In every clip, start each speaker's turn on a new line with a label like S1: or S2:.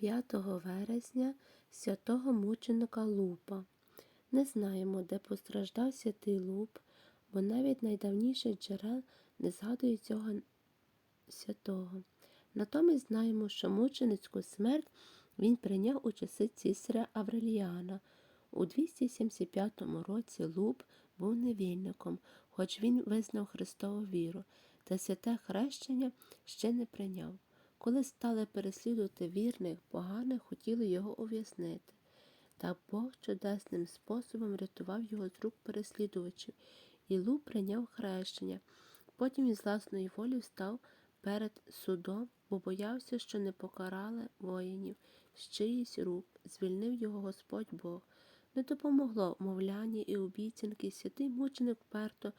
S1: 5 вересня святого мученика Лупа. Не знаємо, де постраждав святий Луп, бо навіть найдавніших джерел не згадують цього святого. Натомість знаємо, що мученицьку смерть він прийняв у часи цісаря Авреліана. У 275 році Луп був невільником, хоч він визнав Христову віру, та святе хрещення ще не прийняв. Коли стали переслідувати вірних, поганих хотіли його ув'язнити. Та Бог чудесним способом рятував його з рук переслідувачів, і Луп прийняв хрещення. Потім із власної волі встав перед судом, бо боявся, що не покарали воїнів з чиїсь рук, звільнив його Господь Бог. Не допомогло мовляння і обіцянки, святий мученик вперто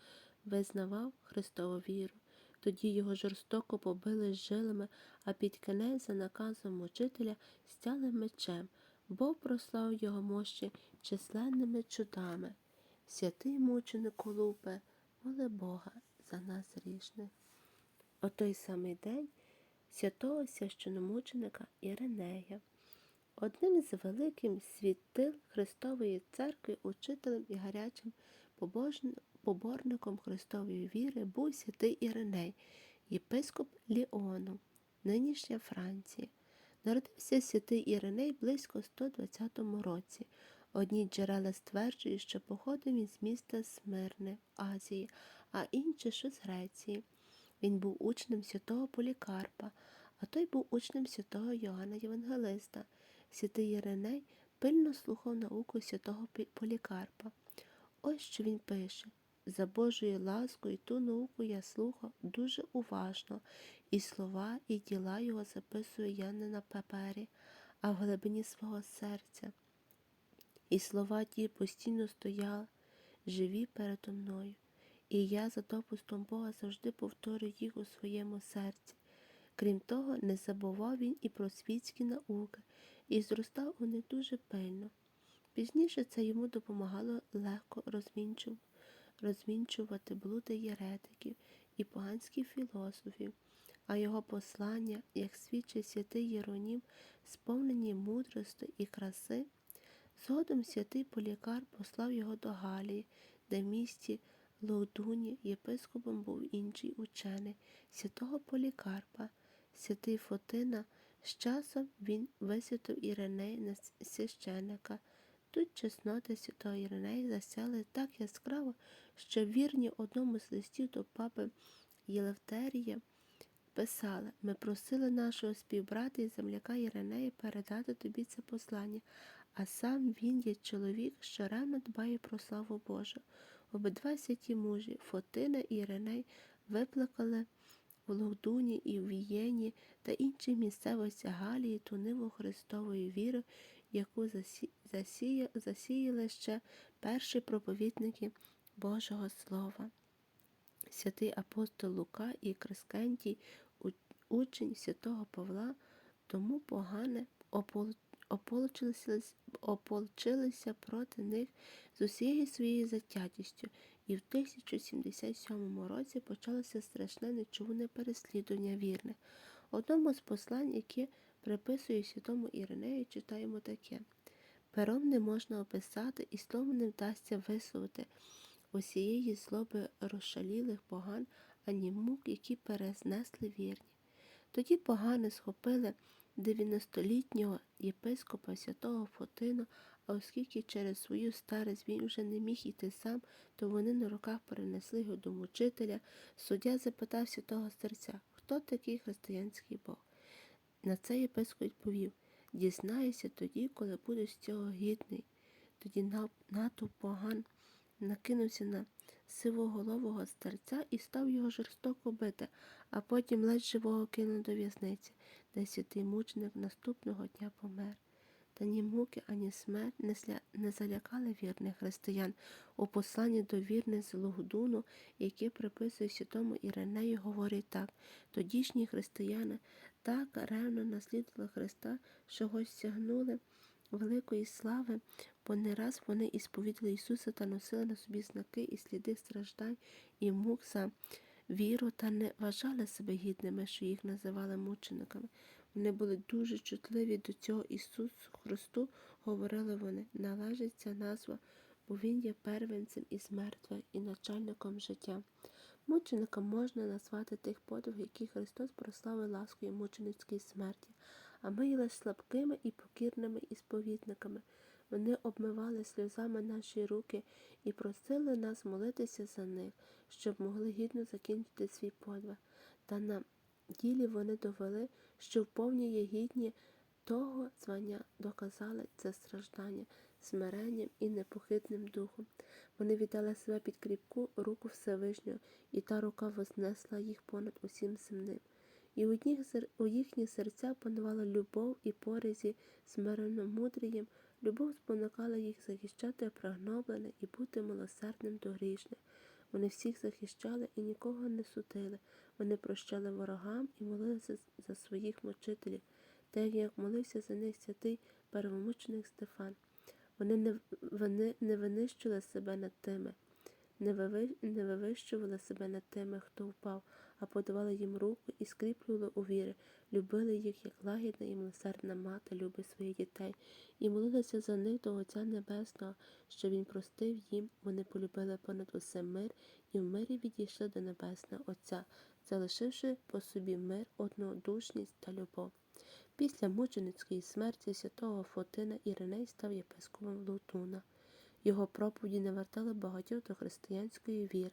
S1: визнавав Христову віру. Тоді його жорстоко побили жилами, а під кінець за наказом мучителя стяли мечем. Бог прослав його мощі численними чудами. Святий мученику Лупе, моли Бога за нас грішних. О той самий день святого священомученика Іринея. Одним з великих світил Христової церкви, учителем і гарячим поборником Христової віри був святий Іриней, єпископ Ліону, нинішня Франція. Народився святий Іриней близько 120 році. Одні джерела стверджують, що походив він з міста Смирне в Азії, а інші, що з Греції. Він був учнем святого Полікарпа, а той був учнем святого Йоанна Євангелиста. Святий Іриней пильно слухав науку святого Полікарпа. Ось що він пише. За Божою ласкою ту науку я слухав дуже уважно, і слова, і діла його записую я не на папері, а в глибині свого серця. І слова ті постійно стояли, живі передо мною, і я за допустом Бога завжди повторюю їх у своєму серці. Крім того, не забував він і про світські науки, і зростав у них дуже пильно. Пізніше це йому допомагало легко розмінчувати блуди єретиків і поганських філософів, а його послання, як свідчить святий Єронім, сповнені мудрості і краси, згодом святий Полікар послав його до Галії, де в місті Лоудуні єпископом був інший учений, святого Полікарпа, святий Фотина. З часом він висвятив Іринея на священика. Тут чесноти святого Іринея засяли так яскраво, що вірні одному з листів до папи Єлевтерія писали Ми просили нашого співбрата і земляка Іринея передати тобі це послання, а сам він є чоловік, що рано дбає про славу Божу. Обидва святі мужі, Фотина і Іриней, виплакали в Лоудуні і в Вієні та інших місцевостях Галії ту ниву Христової віри, яку засія- засіяли ще перші проповідники Божого Слова. Святий апостол Лука і Крискентій, учень святого Павла, тому погане опол- ополчилися, проти них з усією своєю затятістю, і в 1077 році почалося страшне нечуване переслідування вірних. Одному з послань, яке приписує святому Іринею, читаємо таке. Пером не можна описати, і словом не вдасться висловити усієї злоби розшалілих поган, ані мук, які перезнесли вірні. Тоді погани схопили 90-літнього єпископа святого Фотину, а оскільки через свою старість він вже не міг іти сам, то вони на руках перенесли його до мучителя. Суддя запитав святого серця, хто такий християнський Бог. На це єпископ відповів Дізнаюся тоді, коли будеш цього гідний. Тоді на- натовп поган накинувся на сивоголового старця і став його жорстоко бити, а потім ледь живого кинув до в'язниці, де святий мученик наступного дня помер. Та ні муки, ані смерть не, зля... не залякали вірних християн. У посланні до вірних з Лугдуну, яке приписує святому Іринею, говорить так: тодішні християни так ревно наслідували Христа, що ось сягнули великої слави, бо не раз вони ісповідали Ісуса та носили на собі знаки і сліди страждань і мук за віру та не вважали себе гідними, що їх називали мучениками. Вони були дуже чутливі до цього Ісусу Христу, говорили вони, належить ця назва, бо Він є первенцем із мертвих і начальником життя. Мучеником можна назвати тих подвиг, які Христос прославив ласкою мученицької смерті, а ми є лише слабкими і покірними ісповідниками. Вони обмивали сльозами наші руки і просили нас молитися за них, щоб могли гідно закінчити свій подвиг. Та на ділі вони довели, що вповні є гідні того звання доказали це страждання смиренням і непохитним духом. Вони віддали себе під кріпку руку Всевишнього, і та рука вознесла їх понад усім земним. І у у їхні серця панувала любов і порізі смиренно мудрієм, любов спонукала їх захищати пригноблене і бути милосердним до грішних. Вони всіх захищали і нікого не судили. Вони прощали ворогам і молилися за своїх мучителів, так як молився за них святий первомученик Стефан. Вони не, вони не винищили себе над тими, не, вивищували себе над тими, хто впав, а подавали їм руку і скріплювали у вірі, любили їх, як лагідна і милосердна мати любить своїх дітей, і молилися за них до Отця Небесного, що Він простив їм, вони полюбили понад усе мир, і в мирі відійшли до Небесного Отця, залишивши по собі мир, однодушність та любов. Після мученицької смерті святого Фотина Іриней став єпископом Лутуна. Його проповіді навертали багатьох до християнської віри,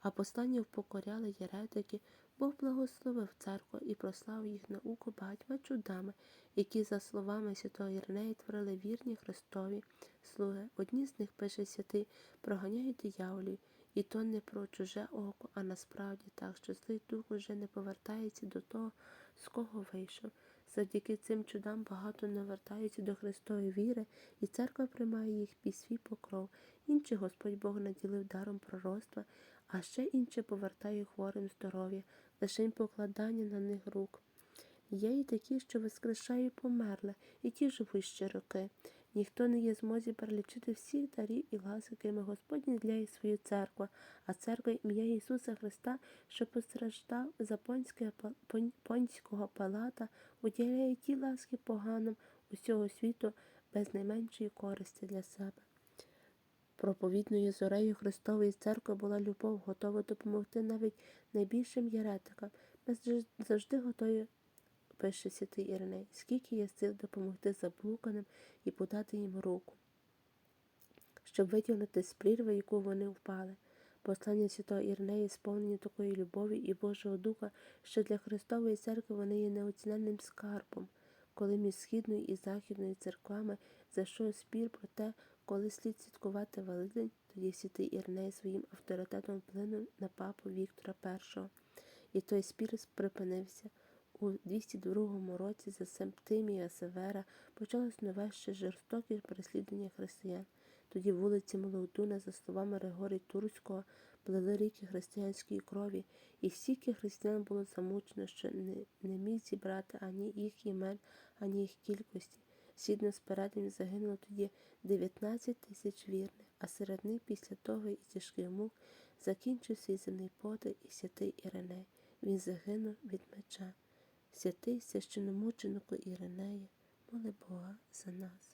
S1: а послання впокоряли єретики, Бог благословив церкву і прославив їх науку багатьма чудами, які, за словами святого Іринея, творили вірні Христові слуги. Одні з них пише святий, проганяють дияволів, і то не про чуже око, а насправді так, що злий дух уже не повертається до того, з кого вийшов. Завдяки цим чудам багато навертаються до Христової віри, і церква приймає їх під свій покров. Інші Господь Бог наділив даром пророцтва, а ще інші повертає хворим здоров'я, лишень покладання на них рук. Є і такі, що воскрешають померле, і ті живуть ще роки. Ніхто не є змозі перелічити всіх дарів і ласк, якими Господь наділяє свою церкву, а церква ім'я Ісуса Христа, що постраждав за понського палата, уділяє ті ласки поганим усього світу без найменшої користі для себе. Проповідною зорею Христової церкви була любов, готова допомогти навіть найбільшим єретикам. Ми завжди готові, пише святий Іриней, скільки є сил допомогти заблуканим і подати їм руку, щоб витягнути з прірви, яку вони впали. Послання святого Іринея сповнені такої любові і Божого Духа, що для Христової церкви вони є неоціненним скарбом. Коли між східною і західною церквами зайшов спір про те, коли слід святкувати Великдень, тоді святий Ірней своїм авторитетом вплинув на папу Віктора І. І той спір припинився. У 202 році за Септимія Севера почалось нове ще жорстоке переслідування християн. Тоді вулиці Молодуна, за словами Григорія Турського, плели ріки християнської крові, і стільки християн було замучено, що не, не міг зібрати ані їх імен, ані їх кількості. Згідно з переданням загинуло тоді 19 тисяч вірних, а серед них після того і тяжких мук закінчив свій земний подих і святий Іриней. Він загинув від меча. Святий священомученику Іринея, моли Бога за нас.